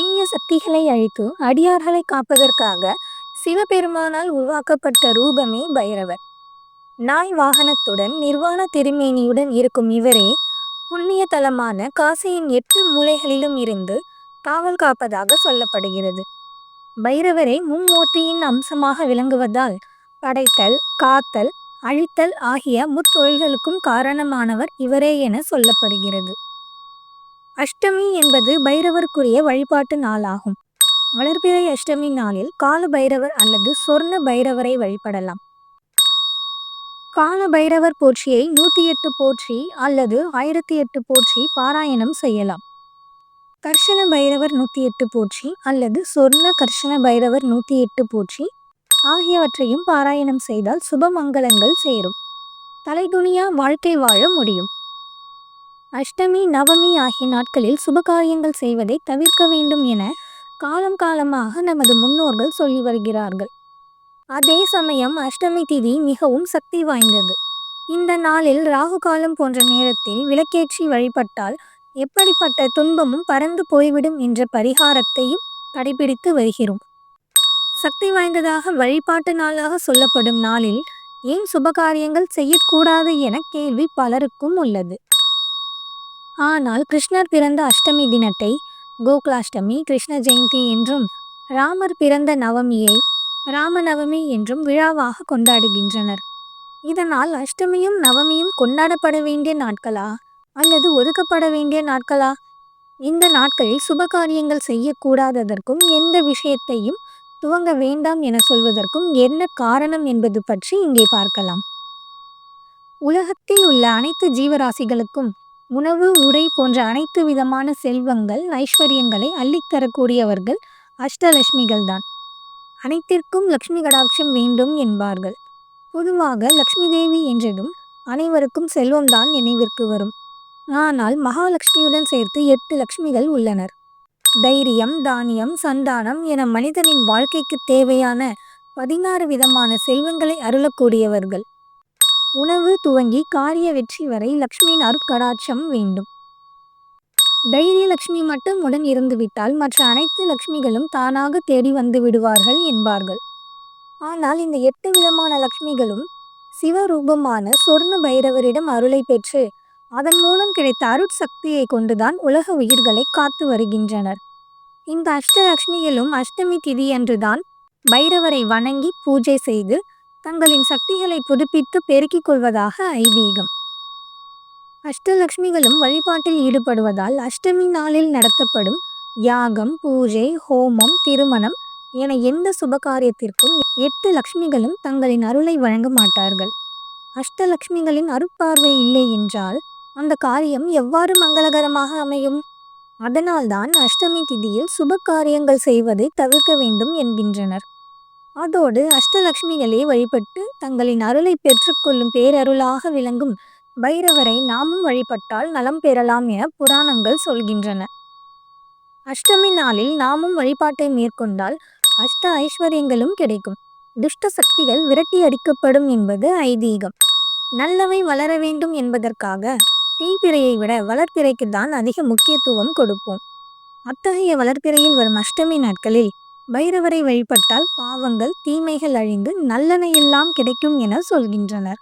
தீய சக்திகளை அழித்து அடியார்களை காப்பதற்காக சிவபெருமானால் உருவாக்கப்பட்ட ரூபமே பைரவர். நாய் வாகனத்துடன் நிர்வாண திருமேனியுடன் இருக்கும் இவரே புண்ணிய தலமான காசியின் எட்டு மூலைகளிலும் இருந்து காவல் காப்பதாக சொல்லப்படுகிறது. பைரவரே மும்மூர்த்தியின் அம்சமாக விளங்குவதால் படைத்தல் காத்தல் அழித்தல் ஆகிய முத்தொழில்களுக்கும் காரணமானவர் இவரே என சொல்லப்படுகிறது. அஷ்டமி என்பது பைரவருக்குரிய வழிபாட்டு நாளாகும். வளர்பிறை அஷ்டமி நாளில் கால பைரவர் அல்லது சொர்ண பைரவரை வழிபடலாம். கால பைரவர் போற்றியை நூற்றி எட்டு போற்றி அல்லது ஆயிரத்தி எட்டு போற்றி பாராயணம் செய்யலாம். கர்ஷண பைரவர் நூற்றி எட்டு போற்றி அல்லது சொர்ண கர்ஷன பைரவர் நூற்றி எட்டு போற்றி ஆகியவற்றையும் பாராயணம் செய்தால் சுபமங்கலங்கள் சேரும். தலைதுணியா வாழ்க்கை வாழ முடியும். அஷ்டமி நவமி ஆகிய நாட்களில் சுபகாரியங்கள் செய்வதை தவிர்க்க வேண்டும் என காலம் காலமாக நமது முன்னோர்கள் சொல்லி வருகிறார்கள். அதே சமயம் அஷ்டமி திதி மிகவும் சக்தி வாய்ந்தது. இந்த நாளில் ராகு காலம் போன்ற நேரத்தில் விளக்கேற்றி வழிபட்டால் எப்படிப்பட்ட துன்பமும் பறந்து போய்விடும் என்ற பரிகாரத்தையும் கடைபிடித்து வருகிறோம். சக்தி வாய்ந்ததாக வழிபாட்டு நாளாக சொல்லப்படும் நாளில் ஏன் சுபகாரியங்கள் செய்யக்கூடாது என கேள்வி பலருக்கும் உள்ளது. ஆனால் கிருஷ்ணர் பிறந்த அஷ்டமி தினத்தை கோகுலாஷ்டமி கிருஷ்ண ஜெயந்தி என்றும் ராமர் பிறந்த நவமியை ராமநவமி என்றும் விழாவாக கொண்டாடுகின்றனர். இதனால் அஷ்டமியும் நவமியும் கொண்டாடப்பட வேண்டிய நாட்களா? அல்லது ஒதுக்கப்பட வேண்டிய நாட்களா? இந்த நாட்களில் சுபகாரியங்கள் செய்யக்கூடாததற்கும் எந்த விஷயத்தையும் துவங்க வேண்டாம் என சொல்வதற்கும் என்ன காரணம் என்பது பற்றி இங்கே பார்க்கலாம். உலகத்தில் உள்ள அனைத்து ஜீவராசிகளுக்கும் உணவு உடை போன்ற அனைத்து விதமான செல்வங்கள் ஐஸ்வர்யங்களை அள்ளித்தரக்கூடியவர்கள் அஷ்டலட்சுமிகள் தான் அனைத்திற்கும் லக்ஷ்மி கடாட்சம் வேண்டும் என்பார்கள். பொதுவாக லக்ஷ்மி தேவி என்றதும் அனைவருக்கும் செல்வம்தான் நினைவிற்கு வரும். ஆனால் மகாலட்சுமியுடன் சேர்த்து எட்டு லக்ஷ்மிகள் உள்ளனர். தைரியம் தானியம் சந்தானம் என மனிதனின் வாழ்க்கைக்கு தேவையான பதினாறு விதமான செல்வங்களை அருளக்கூடியவர்கள். உணவு துவங்கி காரிய வெற்றி வரை லக்ஷ்மியின் அருட்கடாட்சம் வேண்டும். தைரிய லக்ஷ்மி மட்டும் உடன் இருந்துவிட்டால் மற்ற அனைத்து லக்ஷ்மிகளும் தானாக தேடி வந்து விடுவார்கள் என்பார்கள். ஆனால் இந்த எட்டு விதமான லக்ஷ்மிகளும் சிவரூபமான சொர்ண பைரவரிடம் அருளை பெற்று அதன் மூலம் கிடைத்த அருட்சக்தியை கொண்டுதான் உலக உயிர்களை காத்து வருகின்றனர். இந்த அஷ்டலக்ஷ்மிகளும் அஷ்டமி திதி அன்றுதான் பைரவரை வணங்கி பூஜை செய்து தங்களின் சக்திகளை புதுப்பித்து பெருக்கிக் கொள்வதாக ஐதீகம். அஷ்டலக்ஷ்மிகளும் வழிபாட்டில் ஈடுபடுவதால் அஷ்டமி நாளில் நடத்தப்படும் யாகம் பூஜை ஹோமம் திருமணம் என எந்த சுபகாரியத்திற்கும் எட்டு லக்ஷ்மிகளும் தங்களின் அருளை வழங்க மாட்டார்கள். அஷ்டலக்ஷ்மிகளின் அருட்பார்வை இல்லை என்றால் அந்த காரியம் எவ்வாறு மங்களகரமாக அமையும்? அதனால்தான் அஷ்டமி திதியில் சுப காரியங்கள் செய்வதை தவிர்க்க வேண்டும் என்கின்றனர். அதோடு அஷ்டலக்ஷ்மிகளே வழிபட்டு தங்களின் அருளை பெற்றுக்கொள்ளும் பேரருளாக விளங்கும் பைரவரை நாமும் வழிபட்டால் நலம் பெறலாம் என புராணங்கள் சொல்கின்றன. அஷ்டமி நாளில் நாமும் வழிபாட்டை மேற்கொண்டால் அஷ்ட ஐஸ்வர்யங்களும் கிடைக்கும். துஷ்ட சக்திகள் விரட்டி அடிக்கப்படும் என்பது ஐதீகம். நல்லவை வளர வேண்டும் என்பதற்காக தீப்பிரையை விட வளர்ப்பிறைக்கு தான் அதிக முக்கியத்துவம் கொடுப்போம். அத்தகைய வளர்ப்பிறையில் வரும் அஷ்டமி நாட்களில் பைரவரை வழிபட்டால் பாவங்கள் தீமைகள் அழிந்து நல்லன எல்லாம் கிடைக்கும் என சொல்கின்றனர்.